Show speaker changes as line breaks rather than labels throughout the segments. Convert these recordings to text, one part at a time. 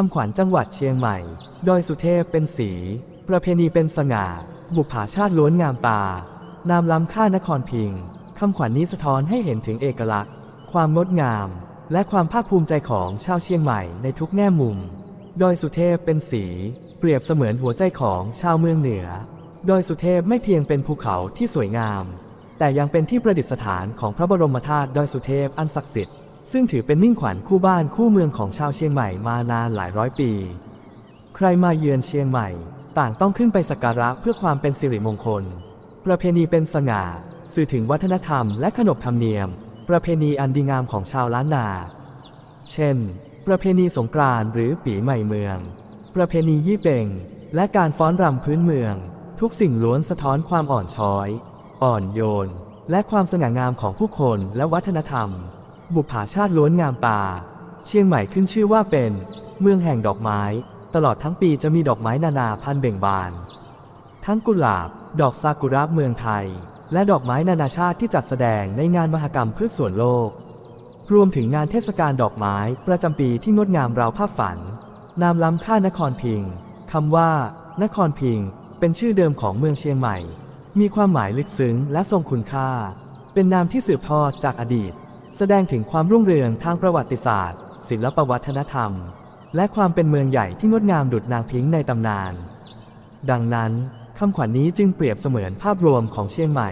คำขวัญจังหวัดเชียงใหม่ ดอยสุเทพเป็นสี ประเพณีเป็นสง่า บุปผาชาติล้วนงามตา นามล้ำค่านครพิงค์คำขวัญนี้สะท้อนให้เห็นถึงเอกลักษณ์ ความงดงาม และความภาคภูมิใจของชาวเชียงใหม่ในทุกแง่มุม ดอยสุเทพเป็นสี เปรียบเสมือนหัวใจของชาวเมืองเหนือ ดอยสุเทพไม่เพียงเป็นภูเขาที่สวยงาม แต่ยังเป็นที่ประดิษฐานของพระบรมธาตุดอยสุเทพอันศักดิ์สิทธิ์ ซึ่งถือเป็นมิ่งขวัญคู่บ้านคู่เมืองของชาวเชียงใหม่มานานหลายร้อยปี ใครมาเยือนเชียงใหม่ ต่างต้องขึ้นไปสักการะเพื่อความเป็นสิริมงคล ประเพณีเป็นสง่า สื่อถึงวัฒนธรรมและขนบธรรมเนียม ประเพณีอันดีงามของชาวล้านนา เช่น ประเพณีสงกรานต์หรือปีใหม่เมือง ประเพณียี่เป่ง และการฟ้อนรำพื้นเมือง ทุกสิ่งล้วนสะท้อนความอ่อนช้อย อ่อนโยน และความสง่างามของผู้คนและวัฒนธรรม บุปผาชาติล้วนงามตา เชียงใหม่ขึ้นชื่อว่าเป็น เมืองแห่งดอกไม้ ตลอดทั้งปีจะมีดอกไม้นานาพันธุ์เบ่งบาน ทั้งกุหลาบ ดอกซากุระเมืองไทย และดอกไม้นานาชาติที่จัดแสดงในงานมหกรรมพืชสวนโลก รวมถึงงานเทศกาลดอกไม้ประจำปีที่งดงามราวภาพฝัน นามล้ำค่านครพิงคำว่า นครพิงเป็นชื่อเดิมของเมืองเชียงใหม่ มีความหมายลึกซึ้งและทรงคุณค่า เป็นนามที่สืบทอดจากอดีต แสดงถึงความรุ่งเรืองทางประวัติศาสตร์ ศิลปวัฒนธรรม และความเป็นเมืองใหญ่ที่งดงามดุจนางพิงค์ในตำนาน ดังนั้นคำขวัญนี้จึงเปรียบเสมือนภาพรวมของเชียงใหม่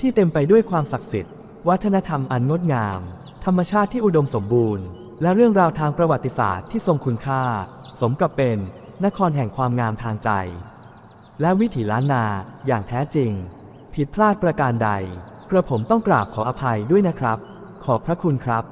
ที่เต็มไปด้วยความศักดิ์สิทธิ์ วัฒนธรรมอันงดงาม ธรรมชาติที่อุดมสมบูรณ์ และเรื่องราวทางประวัติศาสตร์ที่ทรงคุณค่า สมกับเป็นนครแห่งความงามทางใจ และวิถีล้านนาอย่างแท้จริง ผิดพลาดประการใด กระผมต้องกราบขออภัยด้วยนะครับ ขอบพระคุณครับ